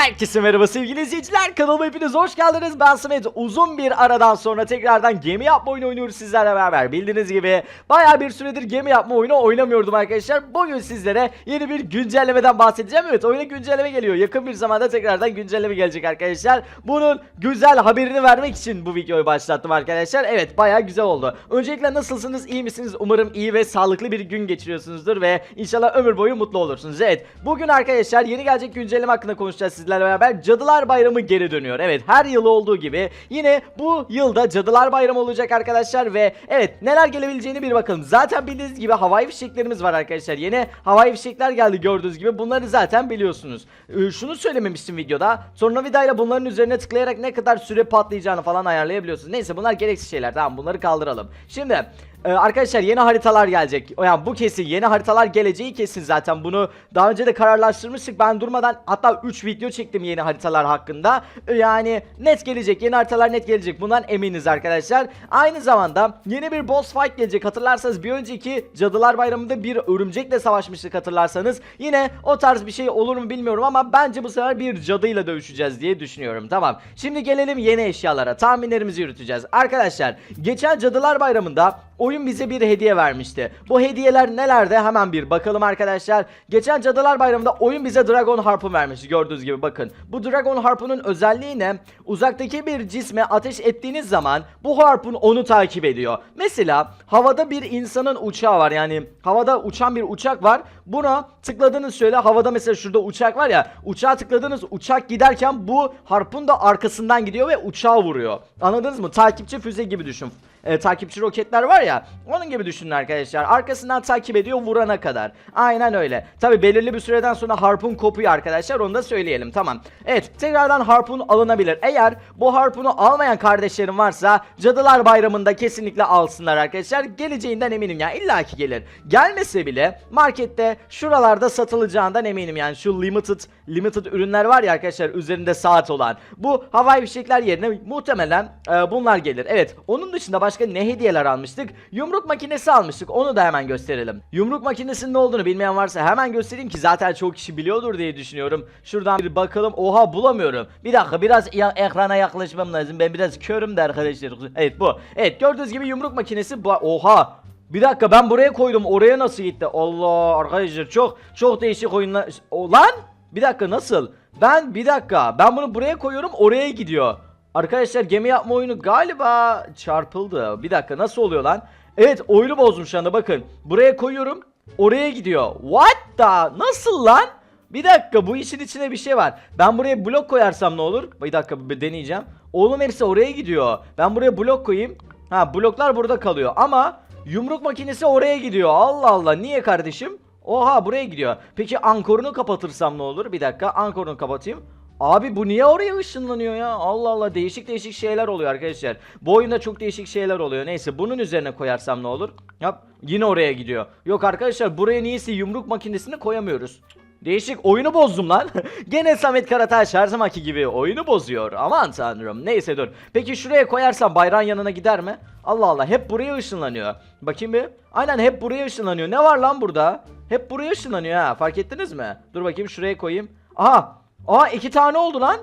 Herkese merhaba sevgili izleyiciler kanalıma hepiniz hoş geldiniz. Ben Samet. Uzun bir aradan sonra tekrardan gemi yapma oyunu oynuyoruz sizlerle beraber. Bildiğiniz gibi baya bir süredir gemi yapma oyunu oynamıyordum arkadaşlar. Bugün sizlere yeni bir güncellemeden bahsedeceğim. Evet oyuna güncelleme geliyor. Yakın bir zamanda tekrardan güncelleme gelecek arkadaşlar. Bunun güzel haberini vermek için bu videoyu başlattım arkadaşlar. Evet baya güzel oldu. Öncelikle nasılsınız iyi misiniz? Umarım iyi ve sağlıklı bir gün geçiriyorsunuzdur ve inşallah ömür boyu mutlu olursunuz. Evet bugün arkadaşlar yeni gelecek güncelleme hakkında konuşacağız sizlerle beraber Cadılar Bayramı geri dönüyor. Evet her yıl olduğu gibi yine bu yılda Cadılar Bayramı olacak arkadaşlar ve evet neler gelebileceğini bir bakalım. Zaten bildiğiniz gibi havai fişeklerimiz var arkadaşlar. Yeni havai fişekler geldi gördüğünüz gibi. Bunları zaten biliyorsunuz. Ee, şunu söylememiştim videoda. Tornavida ile bunların üzerine tıklayarak ne kadar süre patlayacağını falan ayarlayabiliyorsunuz. Neyse bunlar gereksiz şeyler. Tamam bunları kaldıralım. Şimdi ee, arkadaşlar yeni haritalar gelecek. Yani bu kesin yeni haritalar geleceği kesin zaten. Bunu daha önce de kararlaştırmıştık. Ben durmadan hatta 3 video çektim yeni haritalar hakkında. Ee, yani net gelecek. Yeni haritalar net gelecek. Bundan eminiz arkadaşlar. Aynı zamanda yeni bir boss fight gelecek. Hatırlarsanız bir önceki Cadılar Bayramı'nda bir örümcekle savaşmıştık hatırlarsanız. Yine o tarz bir şey olur mu bilmiyorum ama bence bu sefer bir cadıyla dövüşeceğiz diye düşünüyorum. Tamam. Şimdi gelelim yeni eşyalara. Tahminlerimizi yürüteceğiz. Arkadaşlar geçen Cadılar Bayramı'nda oyun bize bir hediye vermişti. Bu hediyeler nelerde hemen bir bakalım arkadaşlar. Geçen Cadılar Bayramı'nda oyun bize Dragon Harpun vermişti gördüğünüz gibi bakın. Bu Dragon Harpun'un özelliği ne? Uzaktaki bir cisme ateş ettiğiniz zaman bu harpun onu takip ediyor. Mesela havada bir insanın uçağı var yani havada uçan bir uçak var. Buna tıkladığınız şöyle havada mesela şurada uçak var ya uçağa tıkladığınız uçak giderken bu harpun da arkasından gidiyor ve uçağı vuruyor. Anladınız mı? Takipçi füze gibi düşün e, takipçi roketler var ya onun gibi düşünün arkadaşlar. Arkasından takip ediyor vurana kadar. Aynen öyle. Tabi belirli bir süreden sonra harpun kopuyor arkadaşlar onu da söyleyelim. Tamam. Evet tekrardan harpun alınabilir. Eğer bu harpunu almayan kardeşlerim varsa cadılar bayramında kesinlikle alsınlar arkadaşlar. Geleceğinden eminim ya illaki gelir. Gelmese bile markette şuralarda satılacağından eminim yani. Şu limited limited ürünler var ya arkadaşlar üzerinde saat olan. Bu havai fişekler yerine muhtemelen e, bunlar gelir. Evet onun dışında başka ne hediyeler almıştık? Yumruk makinesi almıştık. Onu da hemen gösterelim. Yumruk makinesinin ne olduğunu bilmeyen varsa hemen göstereyim ki zaten çok kişi biliyordur diye düşünüyorum. Şuradan bir bakalım. Oha bulamıyorum. Bir dakika biraz ya- ekrana yaklaşmam lazım. Ben biraz körüm de arkadaşlar. Evet bu. Evet gördüğünüz gibi yumruk makinesi. Oha. Bir dakika ben buraya koydum. Oraya nasıl gitti? Allah arkadaşlar çok çok değişik oyunlar. O, lan bir dakika nasıl? Ben bir dakika ben bunu buraya koyuyorum oraya gidiyor. Arkadaşlar gemi yapma oyunu galiba çarpıldı. Bir dakika nasıl oluyor lan? Evet oyunu bozdum şu anda bakın. Buraya koyuyorum oraya gidiyor. What the? Nasıl lan? Bir dakika bu işin içine bir şey var. Ben buraya blok koyarsam ne olur? Bir dakika bir deneyeceğim. Oğlum hepsi oraya gidiyor. Ben buraya blok koyayım. Ha bloklar burada kalıyor ama yumruk makinesi oraya gidiyor. Allah Allah niye kardeşim? Oha buraya gidiyor. Peki ankorunu kapatırsam ne olur? Bir dakika ankorunu kapatayım. Abi bu niye oraya ışınlanıyor ya? Allah Allah değişik değişik şeyler oluyor arkadaşlar. Bu oyunda çok değişik şeyler oluyor. Neyse bunun üzerine koyarsam ne olur? Yap yine oraya gidiyor. Yok arkadaşlar buraya niyeyse yumruk makinesini koyamıyoruz. Değişik oyunu bozdum lan. Gene Samet Karataş her zamanki gibi oyunu bozuyor. Aman tanrım. Neyse dur. Peki şuraya koyarsam bayrağın yanına gider mi? Allah Allah hep buraya ışınlanıyor. Bakayım bir. Aynen hep buraya ışınlanıyor. Ne var lan burada? Hep buraya ışınlanıyor ha. Fark ettiniz mi? Dur bakayım şuraya koyayım. Aha. Aa iki tane oldu lan.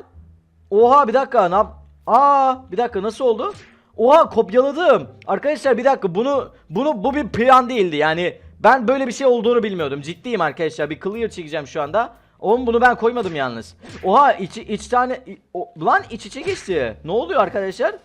Oha bir dakika ne yap? Aa bir dakika nasıl oldu? Oha kopyaladım. Arkadaşlar bir dakika bunu bunu bu bir plan değildi yani ben böyle bir şey olduğunu bilmiyordum. Ciddiyim arkadaşlar bir clear çekeceğim şu anda. Oğlum bunu ben koymadım yalnız. Oha içi iç tane o, lan iç içe geçti. Ne oluyor arkadaşlar?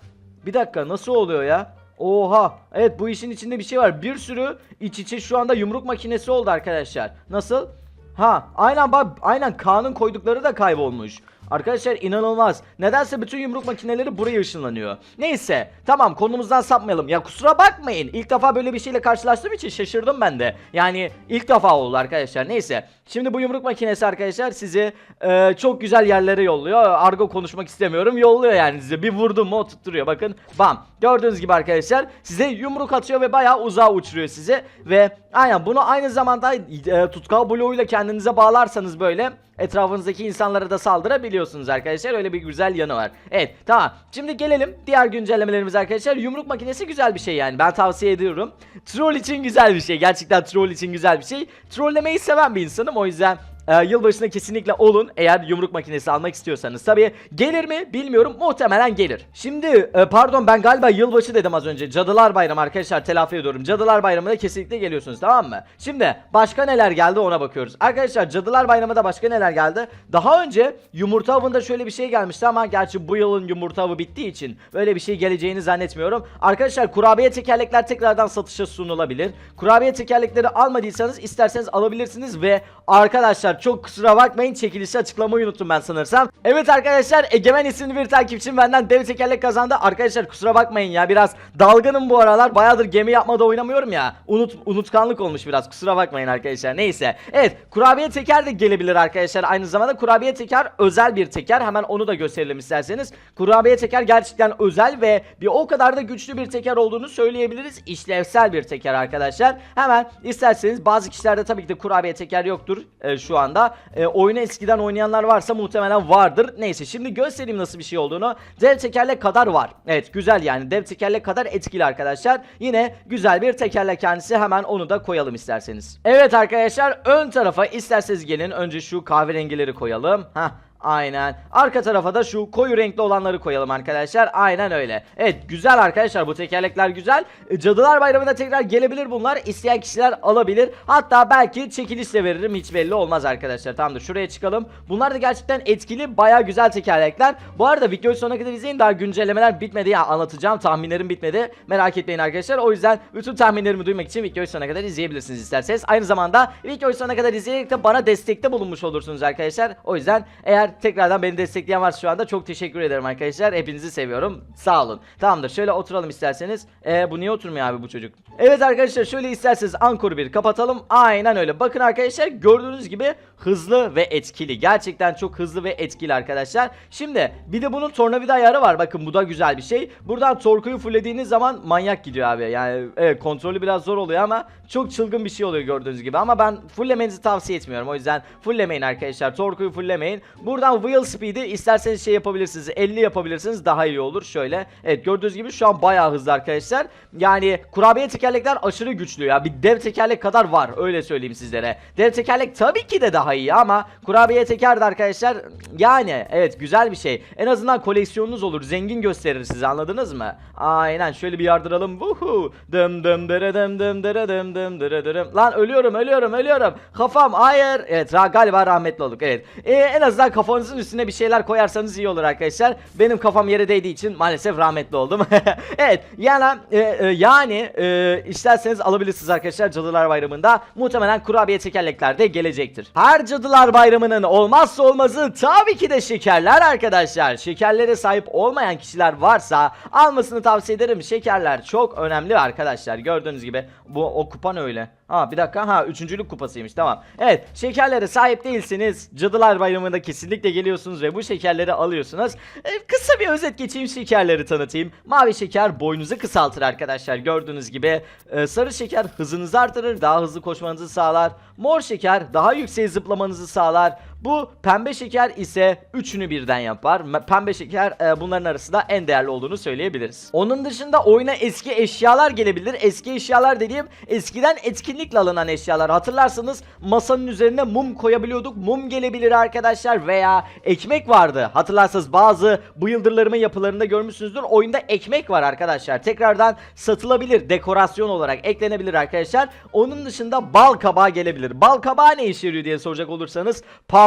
Bir dakika nasıl oluyor ya? Oha. Evet bu işin içinde bir şey var. Bir sürü iç içe şu anda yumruk makinesi oldu arkadaşlar. Nasıl? Ha aynen bak aynen Kaan'ın koydukları da kaybolmuş. Arkadaşlar inanılmaz. Nedense bütün yumruk makineleri buraya ışınlanıyor. Neyse tamam konumuzdan sapmayalım. Ya kusura bakmayın. İlk defa böyle bir şeyle karşılaştığım için şaşırdım ben de. Yani ilk defa oldu arkadaşlar. Neyse. Şimdi bu yumruk makinesi arkadaşlar sizi e, çok güzel yerlere yolluyor. Argo konuşmak istemiyorum. Yolluyor yani size. Bir vurdum mu tutturuyor. Bakın bam. Gördüğünüz gibi arkadaşlar size yumruk atıyor ve bayağı uzağa uçuruyor sizi. Ve aynen bunu aynı zamanda e, tutkal bloğuyla kendinize bağlarsanız böyle etrafınızdaki insanlara da saldırabiliyorsunuz arkadaşlar. Öyle bir güzel yanı var. Evet tamam. Şimdi gelelim diğer güncellemelerimize arkadaşlar. Yumruk makinesi güzel bir şey yani. Ben tavsiye ediyorum. Troll için güzel bir şey. Gerçekten troll için güzel bir şey. Trollemeyi seven bir insanım. O yüzden e, yılbaşında kesinlikle olun eğer yumruk makinesi almak istiyorsanız. Tabii gelir mi bilmiyorum muhtemelen gelir. Şimdi e, pardon ben galiba yılbaşı dedim az önce. Cadılar Bayramı arkadaşlar telafi ediyorum. Cadılar Bayramı'na kesinlikle geliyorsunuz tamam mı? Şimdi başka neler geldi ona bakıyoruz. Arkadaşlar Cadılar Bayramı'nda başka neler geldi? Daha önce yumurta avında şöyle bir şey gelmişti ama gerçi bu yılın yumurta avı bittiği için böyle bir şey geleceğini zannetmiyorum. Arkadaşlar kurabiye tekerlekler tekrardan satışa sunulabilir. Kurabiye tekerlekleri almadıysanız isterseniz alabilirsiniz ve arkadaşlar çok kusura bakmayın çekilişi açıklamayı unuttum ben sanırsam. Evet arkadaşlar Egemen isimli bir takipçim benden dev tekerlek kazandı. Arkadaşlar kusura bakmayın ya biraz dalgınım bu aralar. Bayağıdır gemi yapmada oynamıyorum ya. Unut unutkanlık olmuş biraz kusura bakmayın arkadaşlar. Neyse. Evet kurabiye teker de gelebilir arkadaşlar. Aynı zamanda kurabiye teker özel bir teker. Hemen onu da gösterelim isterseniz. Kurabiye teker gerçekten özel ve bir o kadar da güçlü bir teker olduğunu söyleyebiliriz. İşlevsel bir teker arkadaşlar. Hemen isterseniz bazı kişilerde tabii ki de kurabiye teker yoktur e, şu anda. E, oyunu eskiden oynayanlar varsa muhtemelen vardır. Neyse şimdi göstereyim nasıl bir şey olduğunu. Dev tekerlek kadar var. Evet güzel yani dev tekerlek kadar etkili arkadaşlar. Yine güzel bir tekerlek kendisi hemen onu da koyalım isterseniz. Evet arkadaşlar ön tarafa isterseniz gelin önce şu kahverengileri koyalım. Hah Aynen. Arka tarafa da şu koyu renkli olanları koyalım arkadaşlar. Aynen öyle. Evet güzel arkadaşlar bu tekerlekler güzel. E, Cadılar Bayramı'na tekrar gelebilir bunlar. İsteyen kişiler alabilir. Hatta belki çekilişle veririm hiç belli olmaz arkadaşlar. Tamamdır şuraya çıkalım. Bunlar da gerçekten etkili baya güzel tekerlekler. Bu arada videoyu sonuna kadar izleyin. Daha güncellemeler bitmedi ya anlatacağım. Tahminlerim bitmedi. Merak etmeyin arkadaşlar. O yüzden bütün tahminlerimi duymak için videoyu sonuna kadar izleyebilirsiniz isterseniz. Aynı zamanda videoyu sonuna kadar izleyerek de bana destekte bulunmuş olursunuz arkadaşlar. O yüzden eğer tekrardan beni destekleyen varsa şu anda çok teşekkür ederim arkadaşlar. Hepinizi seviyorum. Sağ olun. Tamamdır. Şöyle oturalım isterseniz. Ee, bu niye oturmuyor abi bu çocuk? Evet arkadaşlar şöyle isterseniz Ankor'u bir kapatalım. Aynen öyle. Bakın arkadaşlar gördüğünüz gibi hızlı ve etkili. Gerçekten çok hızlı ve etkili arkadaşlar. Şimdi bir de bunun tornavida ayarı var. Bakın bu da güzel bir şey. Buradan torkuyu fullediğiniz zaman manyak gidiyor abi. Yani evet kontrolü biraz zor oluyor ama çok çılgın bir şey oluyor gördüğünüz gibi. Ama ben fulllemenizi tavsiye etmiyorum. O yüzden fulllemeyin arkadaşlar. Torkuyu fulllemeyin. Buradan wheel speed'i isterseniz şey yapabilirsiniz. 50 yapabilirsiniz. Daha iyi olur. Şöyle. Evet gördüğünüz gibi şu an bayağı hızlı arkadaşlar. Yani kurabiye tekerlekler aşırı güçlü ya. Bir dev tekerlek kadar var. Öyle söyleyeyim sizlere. Dev tekerlek tabii ki de daha iyi ama kurabiye teker de arkadaşlar yani evet güzel bir şey. En azından koleksiyonunuz olur. Zengin gösterir size anladınız mı? Aynen şöyle bir yardıralım. Vuhu. Dım dım dere dım dım dere dım dım dere dırım. Lan ölüyorum ölüyorum ölüyorum. Kafam hayır. Evet galiba rahmetli olduk. Evet. Ee, en azından kafanızın üstüne bir şeyler koyarsanız iyi olur arkadaşlar. Benim kafam yere değdiği için maalesef rahmetli oldum. evet. Yani e, e, yani e, isterseniz alabilirsiniz arkadaşlar Cadılar Bayramı'nda. Muhtemelen kurabiye tekerlekler de gelecektir. Her Cadılar Bayramı'nın olmazsa olmazı tabii ki de şekerler arkadaşlar. Şekerlere sahip olmayan kişiler varsa almasını tavsiye ederim. Şekerler çok önemli arkadaşlar. Gördüğünüz gibi bu o kupan öyle. Ha bir dakika ha üçüncülük kupasıymış tamam. Evet şekerlere sahip değilsiniz. Cadılar Bayramı'nda kesinlikle geliyorsunuz ve bu şekerleri alıyorsunuz. Ee, kısa bir özet geçeyim şekerleri tanıtayım. Mavi şeker boynuzu kısaltır arkadaşlar gördüğünüz gibi. Ee, sarı şeker hızınızı artırır daha hızlı koşmanızı sağlar. Mor şeker daha yüksek zıplamanızı sağlar. Bu pembe şeker ise üçünü birden yapar. Pembe şeker e, bunların arasında en değerli olduğunu söyleyebiliriz. Onun dışında oyuna eski eşyalar gelebilir. Eski eşyalar dediğim eskiden etkinlikle alınan eşyalar. Hatırlarsanız masanın üzerine mum koyabiliyorduk. Mum gelebilir arkadaşlar veya ekmek vardı. Hatırlarsanız bazı bu yıldırlarımın yapılarında görmüşsünüzdür. Oyunda ekmek var arkadaşlar. Tekrardan satılabilir. Dekorasyon olarak eklenebilir arkadaşlar. Onun dışında bal kabağı gelebilir. Bal kabağı ne işe yarıyor diye soracak olursanız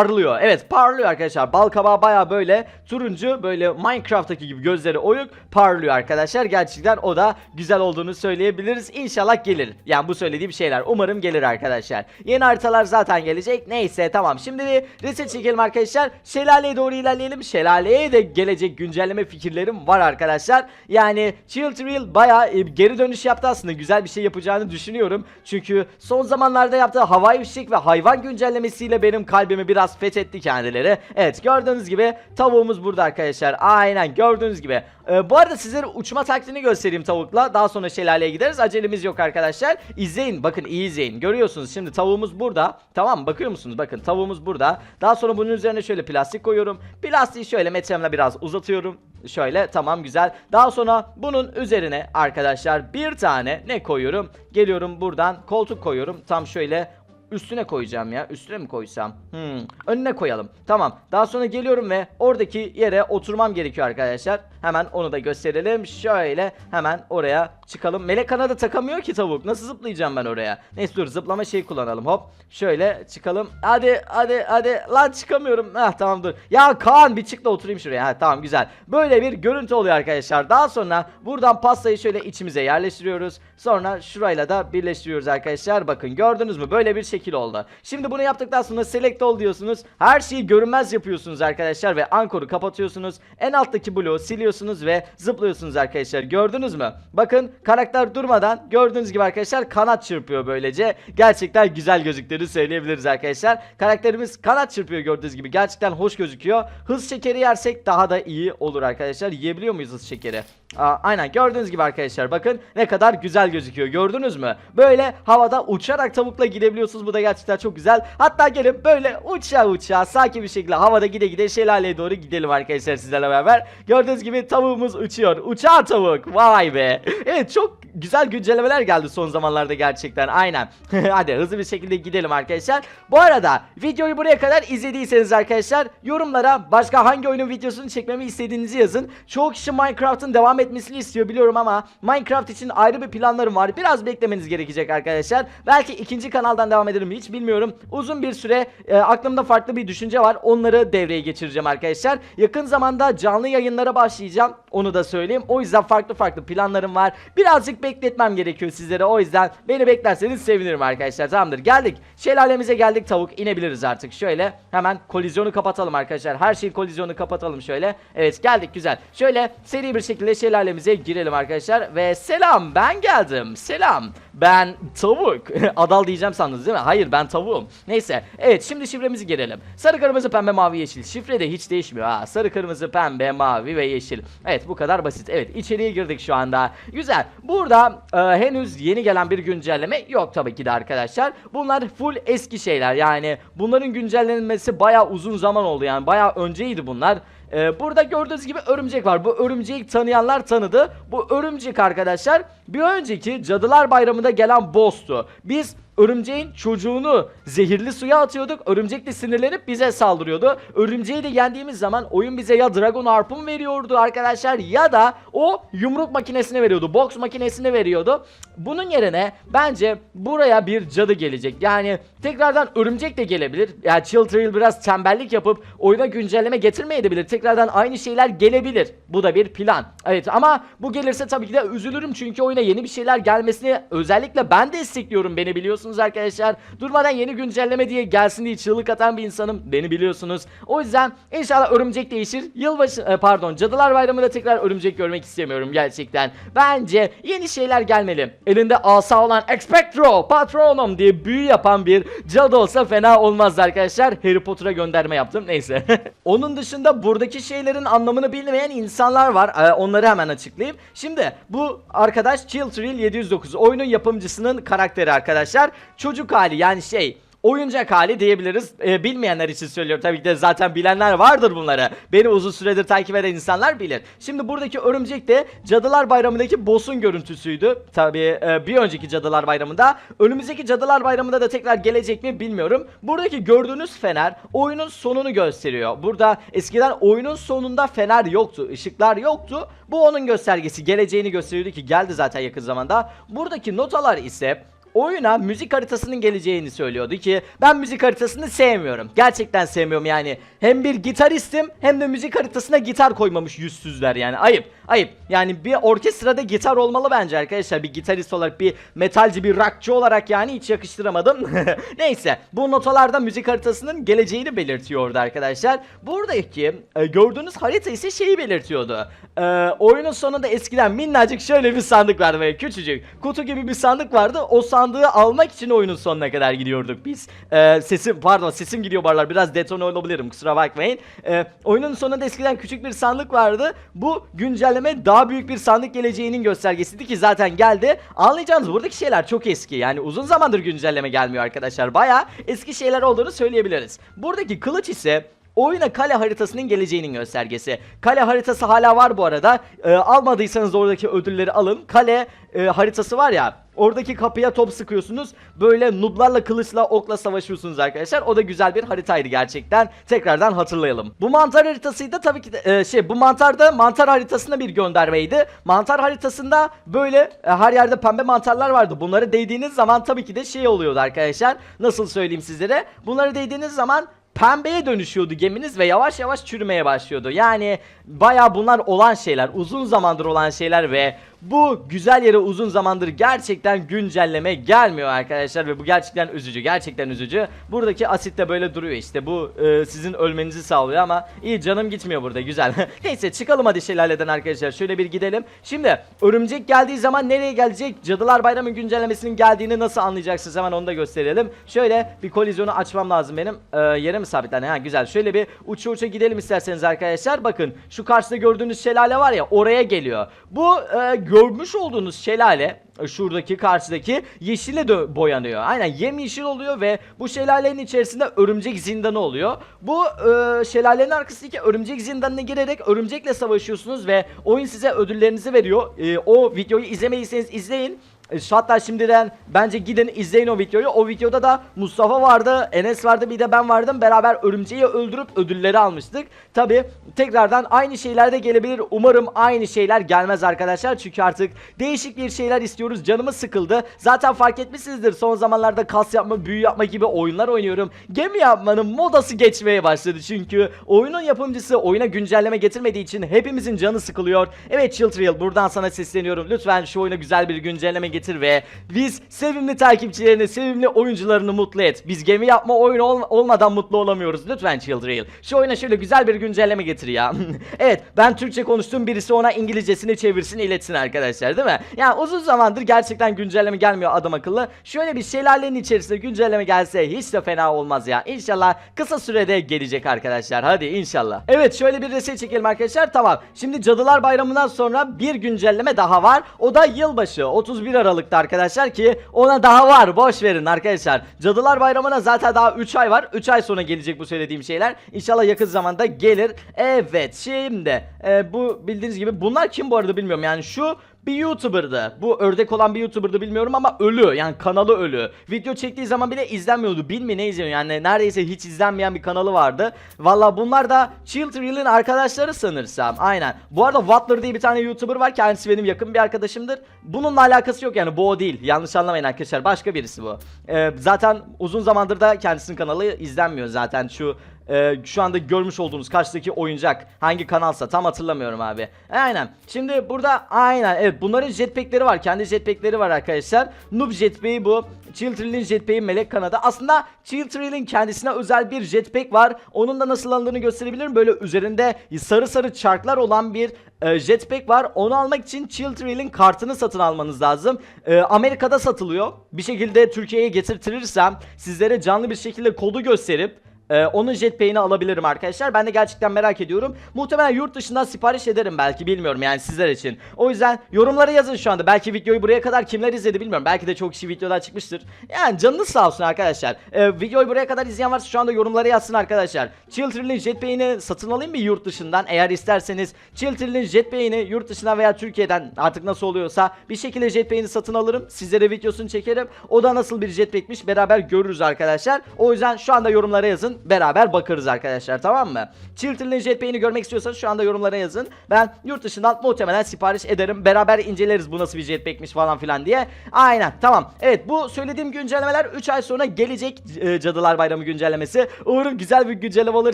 parlıyor. Evet parlıyor arkadaşlar. Bal kabağı baya böyle turuncu böyle Minecraft'taki gibi gözleri oyuk parlıyor arkadaşlar. Gerçekten o da güzel olduğunu söyleyebiliriz. İnşallah gelir. Yani bu söylediğim şeyler umarım gelir arkadaşlar. Yeni haritalar zaten gelecek. Neyse tamam. Şimdi bir reset çekelim arkadaşlar. Şelaleye doğru ilerleyelim. Şelaleye de gelecek güncelleme fikirlerim var arkadaşlar. Yani Chill Thrill baya e, geri dönüş yaptı aslında. Güzel bir şey yapacağını düşünüyorum. Çünkü son zamanlarda yaptığı havai fişek ve hayvan güncellemesiyle benim kalbimi fethetti kendileri. Evet gördüğünüz gibi tavuğumuz burada arkadaşlar. Aynen gördüğünüz gibi. Ee, bu arada sizlere uçma taktiğini göstereyim tavukla. Daha sonra şelaleye gideriz. Acelemiz yok arkadaşlar. İzleyin. Bakın iyi izleyin. Görüyorsunuz şimdi tavuğumuz burada. Tamam? Bakıyor musunuz? Bakın tavuğumuz burada. Daha sonra bunun üzerine şöyle plastik koyuyorum. Plastiği şöyle metremle biraz uzatıyorum. Şöyle tamam güzel. Daha sonra bunun üzerine arkadaşlar bir tane ne koyuyorum? Geliyorum buradan koltuk koyuyorum. Tam şöyle üstüne koyacağım ya. Üstüne mi koysam? Hmm. Önüne koyalım. Tamam. Daha sonra geliyorum ve oradaki yere oturmam gerekiyor arkadaşlar. Hemen onu da gösterelim. Şöyle hemen oraya çıkalım. Melek kanadı takamıyor ki tavuk. Nasıl zıplayacağım ben oraya? Neyse dur zıplama şeyi kullanalım. Hop. Şöyle çıkalım. Hadi hadi hadi. Lan çıkamıyorum. Heh tamam dur. Ya Kaan bir çık da oturayım şuraya. Ha tamam güzel. Böyle bir görüntü oluyor arkadaşlar. Daha sonra buradan pastayı şöyle içimize yerleştiriyoruz. Sonra şurayla da birleştiriyoruz arkadaşlar. Bakın gördünüz mü? Böyle bir şekil oldu. Şimdi bunu yaptıktan sonra select all diyorsunuz. Her şeyi görünmez yapıyorsunuz arkadaşlar ve ankoru kapatıyorsunuz. En alttaki bloğu siliyorsunuz ve zıplıyorsunuz arkadaşlar. Gördünüz mü? Bakın karakter durmadan gördüğünüz gibi arkadaşlar kanat çırpıyor böylece. Gerçekten güzel gözüktüğünü söyleyebiliriz arkadaşlar. Karakterimiz kanat çırpıyor gördüğünüz gibi. Gerçekten hoş gözüküyor. Hız şekeri yersek daha da iyi olur arkadaşlar. Yiyebiliyor muyuz hız şekeri? Aa, aynen gördüğünüz gibi arkadaşlar bakın ne kadar güzel gözüküyor gördünüz mü? Böyle havada uçarak tavukla gidebiliyorsunuz bu da gerçekten çok güzel. Hatta gelin böyle uçağa uçağa sakin bir şekilde havada gide gide şelaleye doğru gidelim arkadaşlar sizlerle beraber. Gördüğünüz gibi tavuğumuz uçuyor. Uçağa tavuk vay be. Evet çok güzel güncellemeler geldi son zamanlarda gerçekten aynen. Hadi hızlı bir şekilde gidelim arkadaşlar. Bu arada videoyu buraya kadar izlediyseniz arkadaşlar yorumlara başka hangi oyunun videosunu çekmemi istediğinizi yazın. Çoğu kişi Minecraft'ın devam etmesini istiyor biliyorum ama Minecraft için ayrı bir planlarım var. Biraz beklemeniz gerekecek arkadaşlar. Belki ikinci kanaldan devam ederim hiç bilmiyorum. Uzun bir süre e, aklımda farklı bir düşünce var. Onları devreye geçireceğim arkadaşlar. Yakın zamanda canlı yayınlara başlayacağım. Onu da söyleyeyim. O yüzden farklı farklı planlarım var. Birazcık bekletmem gerekiyor sizlere. O yüzden beni beklerseniz sevinirim arkadaşlar. Tamamdır. Geldik. Şelalemize geldik tavuk. inebiliriz artık. Şöyle hemen kolizyonu kapatalım arkadaşlar. Her şeyin kolizyonu kapatalım şöyle. Evet geldik güzel. Şöyle seri bir şekilde şelalemize girelim arkadaşlar. Ve selam ben geldim. Selam. Ben tavuk. Adal diyeceğim sandınız değil mi? Hayır ben tavuğum. Neyse. Evet şimdi şifremizi girelim. Sarı kırmızı pembe mavi yeşil. Şifre de hiç değişmiyor ha. Sarı kırmızı pembe mavi ve yeşil. Evet bu kadar basit. Evet içeriye girdik şu anda. Güzel. Burada e, henüz yeni gelen bir güncelleme yok tabii ki de arkadaşlar. Bunlar full eski şeyler. Yani bunların güncellenmesi baya uzun zaman oldu yani. Baya önceydi bunlar. Ee, burada gördüğünüz gibi örümcek var. Bu örümceği tanıyanlar tanıdı. Bu örümcek arkadaşlar bir önceki Cadılar Bayramı'nda gelen boss'tu. Biz örümceğin çocuğunu zehirli suya atıyorduk. Örümcek de sinirlenip bize saldırıyordu. Örümceği de yendiğimiz zaman oyun bize ya Dragon Harp'un veriyordu arkadaşlar ya da o yumruk makinesini veriyordu. Boks makinesini veriyordu. Bunun yerine bence buraya bir cadı gelecek. Yani tekrardan örümcek de gelebilir. Yani Chill Trail biraz tembellik yapıp oyuna güncelleme getirmeyebilir. Tekrardan aynı şeyler gelebilir. Bu da bir plan. Evet ama bu gelirse tabii ki de üzülürüm çünkü oyuna yeni bir şeyler gelmesini özellikle ben destekliyorum beni biliyorsunuz arkadaşlar. Durmadan yeni güncelleme diye gelsin diye çığlık atan bir insanım. Beni biliyorsunuz. O yüzden inşallah örümcek değişir. Yılbaşı e, pardon Cadılar Bayramı'nda tekrar örümcek görmek istemiyorum gerçekten. Bence yeni şeyler gelmeli. Elinde asa olan Expectro Patronum diye büyü yapan bir cadı olsa fena olmazdı arkadaşlar. Harry Potter'a gönderme yaptım neyse. Onun dışında buradaki şeylerin anlamını bilmeyen insanlar var. Ee, onları hemen açıklayayım. Şimdi bu arkadaş Chill Thrill 709 oyunun yapımcısının karakteri arkadaşlar. Çocuk hali yani şey oyuncak hali diyebiliriz. Ee, bilmeyenler için söylüyorum tabii ki de zaten bilenler vardır bunları. Beni uzun süredir takip eden insanlar bilir. Şimdi buradaki örümcek de Cadılar Bayramı'ndaki boss'un görüntüsüydü. Tabii e, bir önceki Cadılar Bayramı'nda. Önümüzdeki Cadılar Bayramı'nda da tekrar gelecek mi bilmiyorum. Buradaki gördüğünüz fener oyunun sonunu gösteriyor. Burada eskiden oyunun sonunda fener yoktu, ışıklar yoktu. Bu onun göstergesi, geleceğini gösteriyordu ki geldi zaten yakın zamanda. Buradaki notalar ise oyuna müzik haritasının geleceğini söylüyordu ki ben müzik haritasını sevmiyorum. Gerçekten sevmiyorum yani. Hem bir gitaristim hem de müzik haritasına gitar koymamış yüzsüzler yani. Ayıp. Ayıp. Yani bir orkestrada gitar olmalı bence arkadaşlar. Bir gitarist olarak bir metalci bir rockçı olarak yani hiç yakıştıramadım. Neyse bu notalarda müzik haritasının geleceğini belirtiyordu arkadaşlar. Buradaki e, gördüğünüz harita ise şeyi belirtiyordu. E, oyunun sonunda eskiden minnacık şöyle bir sandık vardı böyle küçücük. Kutu gibi bir sandık vardı. O sandığı almak için oyunun sonuna kadar gidiyorduk biz. E, sesim pardon sesim gidiyor barlar biraz detone olabilirim kusura bakmayın. E, oyunun sonunda eskiden küçük bir sandık vardı. Bu güncelleme daha büyük bir sandık geleceğinin göstergesiydi ki zaten geldi. Anlayacağınız buradaki şeyler çok eski. Yani uzun zamandır güncelleme gelmiyor arkadaşlar. Baya eski şeyler olduğunu söyleyebiliriz. Buradaki kılıç ise oyuna kale haritasının geleceğinin göstergesi. Kale haritası hala var bu arada. Ee, almadıysanız oradaki ödülleri alın. Kale e, haritası var ya. Oradaki kapıya top sıkıyorsunuz. Böyle nublarla kılıçla okla savaşıyorsunuz arkadaşlar. O da güzel bir haritaydı gerçekten. Tekrardan hatırlayalım. Bu mantar haritasıydı tabii ki de e, şey bu mantarda mantar haritasına bir göndermeydi. Mantar haritasında böyle e, her yerde pembe mantarlar vardı. Bunları değdiğiniz zaman tabii ki de şey oluyordu arkadaşlar. Nasıl söyleyeyim sizlere? Bunları değdiğiniz zaman pembeye dönüşüyordu geminiz ve yavaş yavaş çürümeye başlıyordu. Yani baya bunlar olan şeyler, uzun zamandır olan şeyler ve bu güzel yere uzun zamandır gerçekten güncelleme gelmiyor arkadaşlar ve bu gerçekten üzücü, gerçekten üzücü. Buradaki asit de böyle duruyor işte. Bu e, sizin ölmenizi sağlıyor ama iyi canım gitmiyor burada güzel. Neyse çıkalım hadi şelaleden arkadaşlar. Şöyle bir gidelim. Şimdi örümcek geldiği zaman nereye gelecek? Cadılar Bayramı güncellemesinin geldiğini nasıl anlayacaksınız? Hemen onu da gösterelim. Şöyle bir kolizyonu açmam lazım benim. E, yere mi sabitlendi? Ha güzel. Şöyle bir uça uça gidelim isterseniz arkadaşlar. Bakın şu karşıda gördüğünüz şelale var ya oraya geliyor. Bu e, görmüş olduğunuz şelale e, şuradaki karşıdaki yeşile dö- boyanıyor. Aynen yemyeşil oluyor ve bu şelalenin içerisinde örümcek zindanı oluyor. Bu e, şelalenin arkasındaki örümcek zindanına girerek örümcekle savaşıyorsunuz ve oyun size ödüllerinizi veriyor. E, o videoyu izlemediyseniz izleyin. E, Hatta şimdiden bence gidin izleyin o videoyu. O videoda da Mustafa vardı, Enes vardı, bir de ben vardım. Beraber örümceği öldürüp ödülleri almıştık. Tabi tekrardan aynı şeyler de gelebilir. Umarım aynı şeyler gelmez arkadaşlar. Çünkü artık değişik bir şeyler istiyoruz. Canımız sıkıldı. Zaten fark etmişsinizdir. Son zamanlarda kas yapma, büyü yapma gibi oyunlar oynuyorum. Gemi yapmanın modası geçmeye başladı. Çünkü oyunun yapımcısı oyuna güncelleme getirmediği için hepimizin canı sıkılıyor. Evet Chiltrill buradan sana sesleniyorum. Lütfen şu oyuna güzel bir güncelleme getir ve biz sevimli takipçilerini, sevimli oyuncularını mutlu et. Biz gemi yapma oyunu ol- olmadan mutlu olamıyoruz. Lütfen Chiltrill. Şu oyuna şöyle güzel bir güncelleme getir ya. evet ben Türkçe konuştuğum birisi ona İngilizcesini çevirsin iletsin arkadaşlar değil mi? Yani uzun zamandır gerçekten güncelleme gelmiyor adam akıllı. Şöyle bir şelalenin içerisinde güncelleme gelse hiç de fena olmaz ya. İnşallah kısa sürede gelecek arkadaşlar. Hadi inşallah. Evet şöyle bir resim çekelim arkadaşlar. Tamam. Şimdi Cadılar Bayramı'ndan sonra bir güncelleme daha var. O da yılbaşı. 31 Aralık'ta arkadaşlar ki ona daha var. Boş verin arkadaşlar. Cadılar Bayramı'na zaten daha 3 ay var. 3 ay sonra gelecek bu söylediğim şeyler. İnşallah yakın zamanda gelir. Evet şimdi e, bu bildiğiniz gibi bunlar kim bu arada bilmiyorum. Yani şu bir YouTuber'dı. Bu ördek olan bir YouTuber'dı bilmiyorum ama ölü. Yani kanalı ölü. Video çektiği zaman bile izlenmiyordu. Bin mi ne izleniyor yani neredeyse hiç izlenmeyen bir kanalı vardı. Valla bunlar da Chill Thrill'in arkadaşları sanırsam. Aynen. Bu arada Wattler diye bir tane YouTuber var. Kendisi benim yakın bir arkadaşımdır. Bununla alakası yok yani bu o değil. Yanlış anlamayın arkadaşlar. Başka birisi bu. Ee, zaten uzun zamandır da kendisinin kanalı izlenmiyor zaten. Şu ee, şu anda görmüş olduğunuz karşıdaki oyuncak hangi kanalsa tam hatırlamıyorum abi. Aynen. Şimdi burada aynen evet bunların jetpackleri var. Kendi jetpackleri var arkadaşlar. Noob jetpack'i bu. Chiltrill'in jetpack'i melek kanadı. Aslında Chiltrill'in kendisine özel bir jetpack var. Onun da nasıl alındığını gösterebilirim. Böyle üzerinde sarı sarı çarklar olan bir e, jetpack var. Onu almak için Chiltrill'in kartını satın almanız lazım. E, Amerika'da satılıyor. Bir şekilde Türkiye'ye getirtirsem sizlere canlı bir şekilde kodu gösterip ee, onun jetpack'ini alabilirim arkadaşlar. Ben de gerçekten merak ediyorum. Muhtemelen yurt dışından sipariş ederim belki bilmiyorum yani sizler için. O yüzden yorumlara yazın şu anda. Belki videoyu buraya kadar kimler izledi bilmiyorum. Belki de çok kişi videodan çıkmıştır. Yani canınız sağ olsun arkadaşlar. Ee, videoyu buraya kadar izleyen varsa şu anda yorumlara yazsın arkadaşlar. Chiltrill'in jetpack'ini satın alayım mı yurt dışından? Eğer isterseniz Chiltrill'in jetpack'ini yurt dışından veya Türkiye'den artık nasıl oluyorsa bir şekilde jetpack'ini satın alırım. Sizlere videosunu çekerim. O da nasıl bir jetpack'miş beraber görürüz arkadaşlar. O yüzden şu anda yorumlara yazın beraber bakarız arkadaşlar tamam mı? Chiltril'in jetpack'ini görmek istiyorsanız şu anda yorumlara yazın. Ben yurt dışından muhtemelen sipariş ederim. Beraber inceleriz bu nasıl bir jetpack'miş falan filan diye. Aynen tamam. Evet bu söylediğim güncellemeler 3 ay sonra gelecek e, Cadılar Bayramı güncellemesi. Umarım güzel bir güncelleme olur.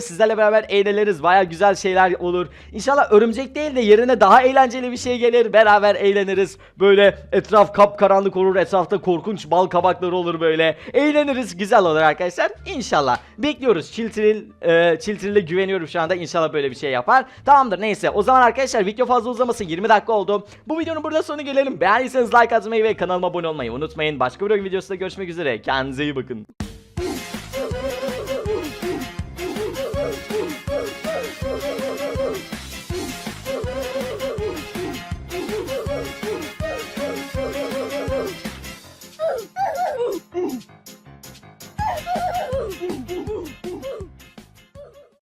Sizlerle beraber eğleniriz. Baya güzel şeyler olur. İnşallah örümcek değil de yerine daha eğlenceli bir şey gelir. Beraber eğleniriz. Böyle etraf kapkaranlık olur. Etrafta korkunç bal kabakları olur böyle. Eğleniriz. Güzel olur arkadaşlar. İnşallah. Bekliyoruz. Chiltril, e, Chiltril'e güveniyorum şu anda. İnşallah böyle bir şey yapar. Tamamdır neyse. O zaman arkadaşlar video fazla uzamasın. 20 dakika oldu. Bu videonun burada sonu gelelim. Beğendiyseniz like atmayı ve kanalıma abone olmayı unutmayın. Başka bir videosunda görüşmek üzere. Kendinize iyi bakın.